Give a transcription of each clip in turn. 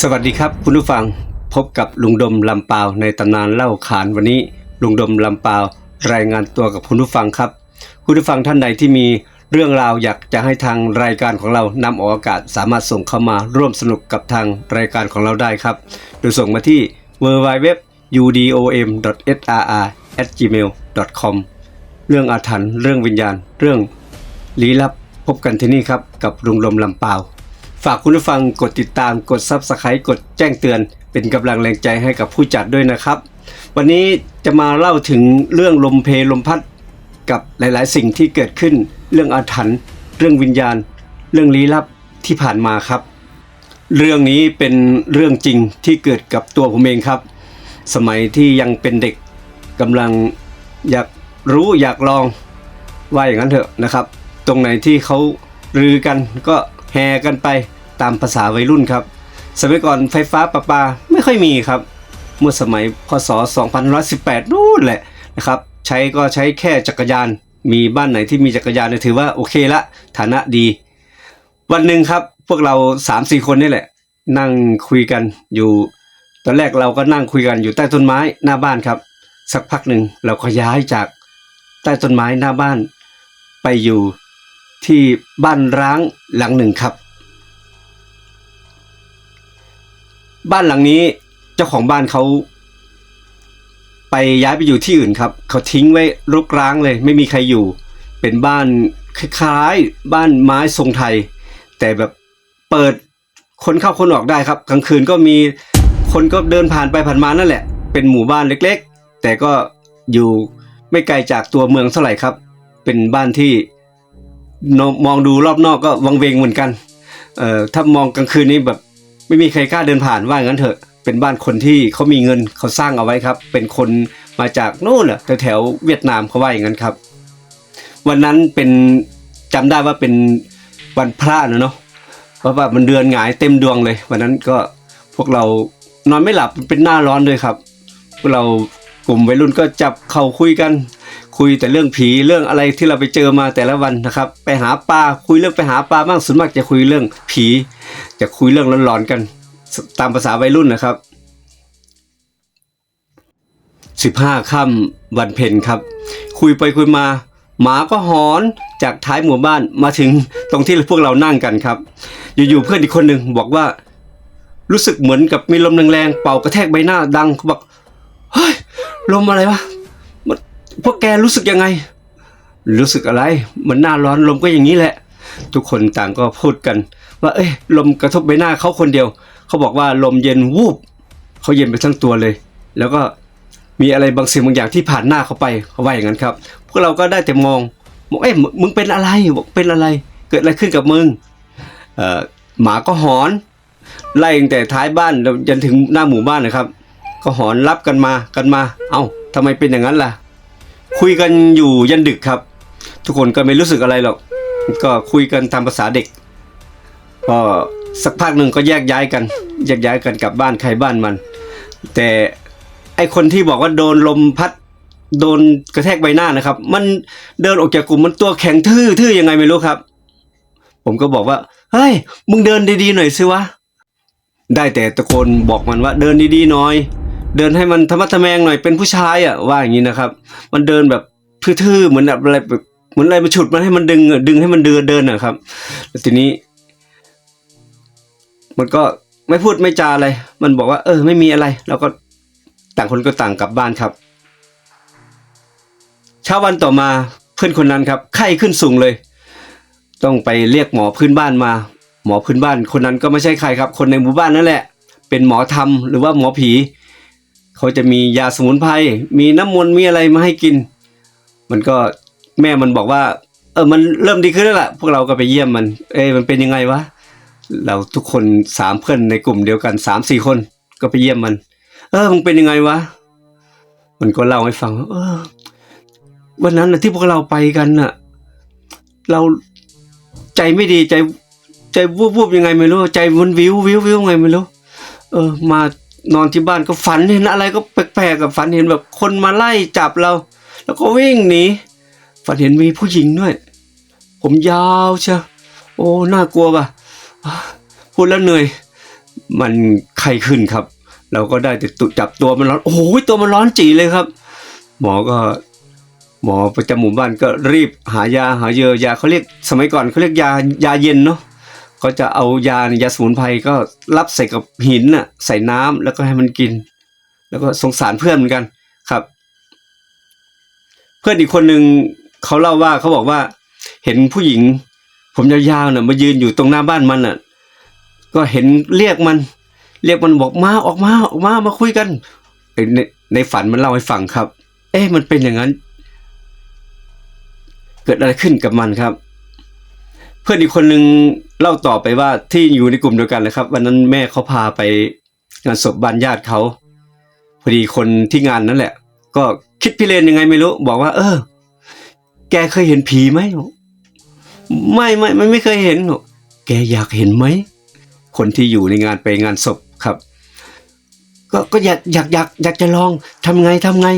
สวัสดีครับคุณผู้ฟังพบกับลุงดมลำปาวในตำนานเล่าขานวันนี้ ลุงดมลำปาวรายงานตัวกับคุณผู้ฟังครับ คุณผู้ฟังท่านใดที่มีเรื่องราวอยากจะให้ทางรายการของเรานำออกอากาศสามารถส่งเข้ามาร่วมสนุกกับทางรายการของเราได้ครับ โดยส่งมาที่ w w w u d o m s r r gmail com เรื่องอาถรรพ์เรื่องวิญญาณ เรื่องลี้ลับพบกันที่นี่ครับกับลุงลมลำปาว ฝากคุณผู้ฟังกดติดตามกด Subscribe กดแจ้งเตือน เป็นกำลังแรงใจให้กับผู้จัดด้วยนะครับ วันนี้จะมาเล่าถึงเรื่องลมเพลลมพัดกับหลายๆ สิ่งที่เกิดขึ้น เรื่องอาถรรพ์เรื่องวิญญาณ เรื่องลี้ลับที่ผ่านมาครับ เรื่องนี้เป็นเรื่องจริงที่เกิดกับตัวผมเองครับ สมัยที่ยังเป็นเด็กกำลังอยากรู้อยากลองว่าอย่างนั้นเถอะนะครับ ตรงไหนที่เขารือกันก็แห่กันไป ตามภาษาวัยรุ่นครับ สมัยก่อนไฟฟ้าประปาไม่ค่อยมีครับ เมื่อสมัยพศ 2118 นู่นแหละนะครับ ใช้ก็ใช้แค่จักรยาน มีบ้านไหนที่มีจักรยานเนี่ยถือว่าโอเคละ ฐานะดี วันหนึ่งครับ พวกเรา 3-4 คนนี่แหละ นั่งคุยกันอยู่ ตอนแรกเราก็นั่งคุยกันอยู่ใต้ต้นไม้หน้าบ้านครับ สักพักหนึ่งเราก็ย้ายจากใต้ต้นไม้หน้าบ้าน ไปอยู่ที่บ้านร้างหลังหนึ่งครับ บ้านหลังนี้เจ้าของบ้านเขาไปย้ายไปอยู่ที่อื่นครับ เขาทิ้งไว้รกร้างเลย ไม่มีใครอยู่ เป็นบ้านคล้ายๆบ้านไม้ทรงไทย แต่แบบเปิดคนเข้าคนออกได้ครับ กลางคืนก็มีคนก็เดินผ่านไปผ่านมานั่นแหละ เป็นหมู่บ้านเล็กๆ แต่ก็อยู่ไม่ไกลจากตัวเมืองเท่าไหร่ครับ เป็นบ้านที่มองดูรอบนอกก็วังเวงเหมือนกันเอ่อถ้ามองกลางคืนนี้แบบ ไม่มีใครกล้าเดินผ่านว่างั้นเถอะ เป็นบ้านคนที่เขามีเงินเขาสร้างเอาไว้ครับ เป็นคนมาจากโน่นอะแถวเวียดนามเขาว่าอย่างนั้นครับ วันนั้นเป็นจำได้ว่าเป็นวันพระนะเนาะเพราะว่ามันเดือนหงายเต็มดวงเลย วันนั้นก็พวกเรานอนไม่หลับเป็นหน้าร้อนด้วยครับ พวกเรากลุ่มวัยรุ่นก็จับเข่าคุยกัน คุยแต่เรื่องผีเรื่องอะไรที่เราไปเจอมาแต่ละวันนะครับ ไปหาปลาคุยเรื่องไปหาปลาบ้างส่วนมากจะคุยเรื่องผี จะคุยเรื่องหลอนๆกัน ตามภาษาวัยรุ่นนะครับสิบห้าค่ำวันเพ็ญครับ คุยไปคุยมา หมาก็หอนจากท้ายหมู่บ้านมาถึงตรงที่พวกเรานั่งกันครับ อยู่ๆเพื่อนอีกคนหนึ่งบอกว่า รู้สึกเหมือนกับมีลมแรงๆเป่ากระแทกใบหน้าดังเขาบอกเฮ้ยลมอะไรวะ พวกแกรู้สึกยังไง รู้สึกอะไรมันหน้าร้อนลมก็อย่างนี้แหละ ทุกคนต่างก็พูดกัน ว่า เอ้ยลมกระทบใบหน้าเขาคนเดียว เขาบอกว่าลมเย็นวูบเขาเย็นไปทั้งตัวเลย แล้วก็มีอะไรบางสิ่งบางอย่างที่ผ่านหน้าเขาไปเขาว่าอย่างนั้นครับ พวกเราก็ได้แต่มองบอกเอ้ยมึงเป็นอะไรบอกเป็นอะไร เกิดอะไรขึ้นกับมึงเอ่อหมาก็หอน ไล่ตั้งแต่ท้ายบ้านจนถึงหน้าหมู่บ้านนะครับ ก็หอนรับกันมากันมา เอ้าทำไมเป็นอย่างนั้นล่ะ คุยกันอยู่ยันดึกครับ ทุกคนก็ไม่รู้สึกอะไรหรอก ก็คุยกันตามภาษาเด็ก ก็สักพักหนึ่งก็แยกย้ายกัน แยกย้ายกันกลับบ้านใครบ้านมัน แต่ไอคนที่บอกว่าโดนลมพัดโดนกระแทกใบหน้านะครับ มันเดินออกจากกลุ่มมันตัวแข็งทื่อทื่อยังไงไม่รู้ครับ ผมก็บอกว่าเฮ้ยมึงเดินดีๆหน่อยสิวะได้แต่ตะโกนบอกมันว่าเดินดีๆหน่อย เดินให้มันธรรมะทะแมงหน่อยเป็นผู้ชายอะว่าอย่างนี้นะครับ มันเดินแบบทื่อๆเหมือนแบบอะไรแบบเหมือนอะไรมาฉุดมันให้มันดึงอะดึงให้มันเดินเดินนะครับแล้วทีนี้ มันก็ไม่พูดไม่จาอะไร มันบอกว่า เออ ไม่มีอะไร แล้วก็ต่างคนก็ต่างกลับบ้านครับ เช้าวันต่อมาเพื่อนคนนั้นครับ ไข้ขึ้นสูงเลย ต้องไปเรียกหมอพื้นบ้านมา หมอพื้นบ้าน คนนั้นก็ไม่ใช่ใครครับ คนในหมู่บ้านนั่นแหละ เป็นหมอธรรมหรือว่าหมอผี เขาจะมียาสมุนไพรมีน้ำมนต์มีอะไรมาให้กิน มันก็แม่มันบอกว่า เออมันเริ่มดีขึ้นแล้วล่ะ พวกเราก็ไปเยี่ยมมัน เอ้มันเป็นยังไงวะเราทุกคนสามเพื่อนในกลุ่มเดียวกันสามสี่คนก็ไปเยี่ยมมัน เออมึงเป็นยังไงวะมันก็เล่าให้ฟังว่าเออ วันนั้นนะที่พวกเราไปกันน่ะ เราใจไม่ดีใจ ใจวูบวูบยังไงไม่รู้ ใจมันวิววิววิวไงไม่รู้ เออ มา นอนที่บ้านก็ฝันเห็นอะไรก็แปลกๆกับฝันเห็นแบบคนมาไล่จับเรา แล้วก็วิ่งหนีฝันเห็นมีผู้หญิงด้วย ผมยาวเชียวโอ้น่ากลัวป่ะพูดแล้วเหนื่อยมันไข้ขึ้นครับ เราก็ได้แต่จับตัวมันร้อนโอ้โหตัวมันร้อนจีเลยครับ หมอก็หมอประจำหมู่บ้านก็รีบหายาหาเยอยาเขาเรียกสมัยก่อนเขาเรียกยายาเย็นเนาะ ก็จะเอายายาสมุนไพรก็รับใส่กับหินน่ะใส่น้ำแล้วก็ให้มันกิน แล้วก็สงสารเพื่อนเหมือนกันครับ เพื่อนอีกคนหนึ่งเขาเล่าว่าเขาบอกว่า เห็นผู้หญิง ผมยาวๆน่ะมายืนอยู่ตรงหน้าบ้านมันน่ะ ก็เห็นเรียกมัน เรียกมันบอกมาออกมาออกมามาคุยกันในในในฝันมันเล่าให้ฟังครับ เอ๊ะมันเป็นอย่างนั้น เกิดอะไรขึ้นกับมันครับ เพื่อนอีกคนหนึ่งเล่าต่อไปว่าที่อยู่ในกลุ่มเดียวกันนะครับ วันนั้นแม่เขาพาไปงานศพบ้านญาติเขาพอดีคนที่งานนั่นแหละ ก็คิดพิเรนยังไงไม่รู้ บอกว่า เออ แกเคยเห็นผีไหมไม่ไม่ไม่ไม่เคยเห็นหรแกอยากเห็นไหมคนที่อยู่ในงานไปงานศพครับ ก็ก็อยากอยากอยากอยากจะลองทำไงทำไง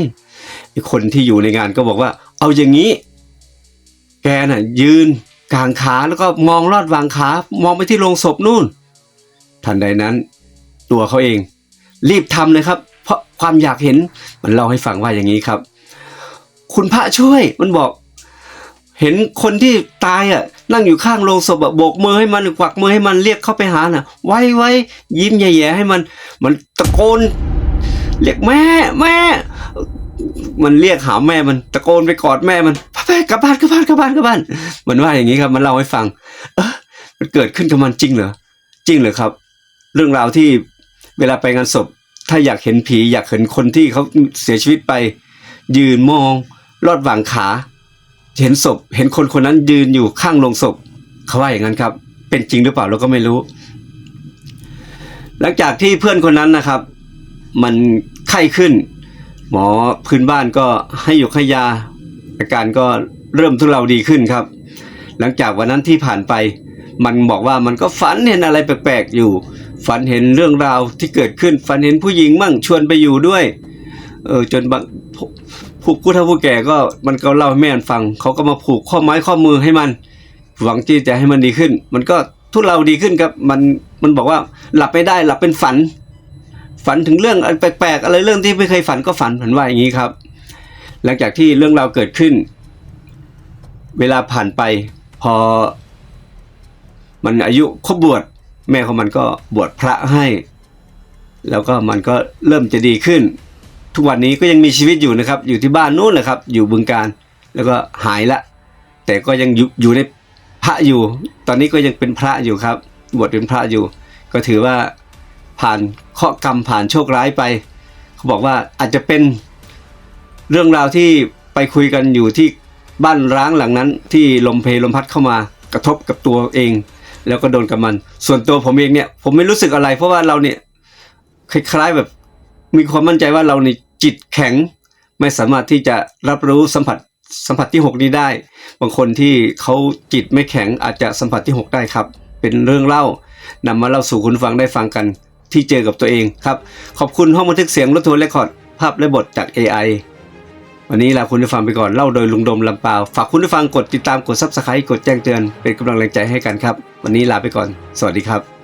คนที่อยู่ในงานก็บอกว่า เอาอย่างนี้ แกน่ะ ยืน กางขาแล้วก็มองลอดวางขามองไปที่โรงศพนู่น ทันใดนั้น ตัวเขาเอง รีบทำเลยครับ เพราะความอยากเห็นมันเล่าให้ฟังว่าอย่างนี้ครับ คุณพระช่วยมันบอก เห็นคนที่ตายอะ นั่งอยู่ข้างโรงศพอะโบกมือให้มันกวักมือให้มันเรียกเข้าไปหาน่ะ ไว้ไว้ยิ้มแย่ๆให้มัน มันตะโกน เรียกแม่แม่มันเรียกหาแม่มันตะโกนไปกอดแม่มัน ไปกลับบ้านกลับบ้านกลับบ้านกลับบ้านมันว่าอย่างนี้ครับ มันเล่าให้ฟัง เออมันเกิดขึ้นกับมันจริงเหรอจริงเหรอครับ เรื่องราวที่เวลาไปงานศพ ถ้าอยากเห็นผี อยากเห็นคนที่เขาเสียชีวิตไป ยืนมองลอดหว่างขา เห็นศพ เห็นคนคนนั้นยืนอยู่ข้างโลงศพเขาว่าอย่างนั้นครับ เป็นจริงหรือเปล่าเราก็ไม่รู้ หลังจากที่เพื่อนคนนั้นนะครับ มันไข้ขึ้น หมอพื้นบ้านก็ให้ยกให้ยา อาการก็เริ่มทุเลาดีขึ้นครับ หลังจากวันนั้นที่ผ่านไป มันบอกว่ามันก็ฝันเห็นอะไรแปลกๆอยู่ ฝันเห็นเรื่องราวที่เกิดขึ้นฝันเห็นผู้หญิงมั่งชวนไปอยู่ด้วยเออจนบางผู้ผู้เฒ่าผู้แก่ก็มันก็เล่าให้แม่ฟังเขาก็มาผูกข้อไม้ข้อมือให้มัน หวังที่จะให้มันดีขึ้น มันก็ทุเลาดีขึ้นครับมันมันบอกว่าหลับไม่ได้หลับเป็นฝัน ฝันถึงเรื่องแปลกๆอะไรเรื่องที่ไม่เคยฝันก็ฝันฝันว่าอย่างนี้ครับ หลังจากที่เรื่องราวเกิดขึ้น เวลาผ่านไปพอ มันอายุครบบวชแม่ของมันก็บวชพระให้ แล้วก็มันก็เริ่มจะดีขึ้น ทุกวันนี้ก็ยังมีชีวิตอยู่นะครับ อยู่ที่บ้านนู้นแหละครับ อยู่บึงการแล้วก็หายละ แต่ก็ยังอยู่อยู่ในพระอยู่ ตอนนี้ก็ยังเป็นพระอยู่ครับ บวชเป็นพระอยู่ ก็ถือว่าผ่านเคราะห์กรรมผ่านโชคร้ายไป เขาบอกว่าอาจจะเป็น เรื่องราวที่ไปคุยกันอยู่ที่บ้านร้างหลังนั้น ที่ลมเพลลมพัดเข้ามากระทบกับตัวเอง แล้วก็โดนกับมัน ส่วนตัวผมเองเนี่ย ผมไม่รู้สึกอะไร เพราะว่าเราเนี่ยคล้ายๆแบบมีความมั่นใจว่าเราในจิตแข็งไม่สามารถที่จะรับรู้สัมผัสสัมผัสที่ 6 นี้ได้ บางคนที่เขาจิตไม่แข็งอาจจะสัมผัสที่ 6 ได้ครับ เป็นเรื่องเล่านำมาเล่าสู่คุณฟังได้ฟังกันที่เจอกับตัวเองครับ ขอบคุณห้องบันทึกเสียงรถทัวร์เรคคอร์ดภาพและบทจาก AI วันนี้ลาคุณผู้ฟังไปก่อนเล่าโดยลุงดมลำปาวฝากคุณผู้ฟังกดติดตามกดซับสไครต์กดแจ้งเตือนเป็นกำลังแรงใจให้กันครับ วันนี้ลาไปก่อน สวัสดีครับ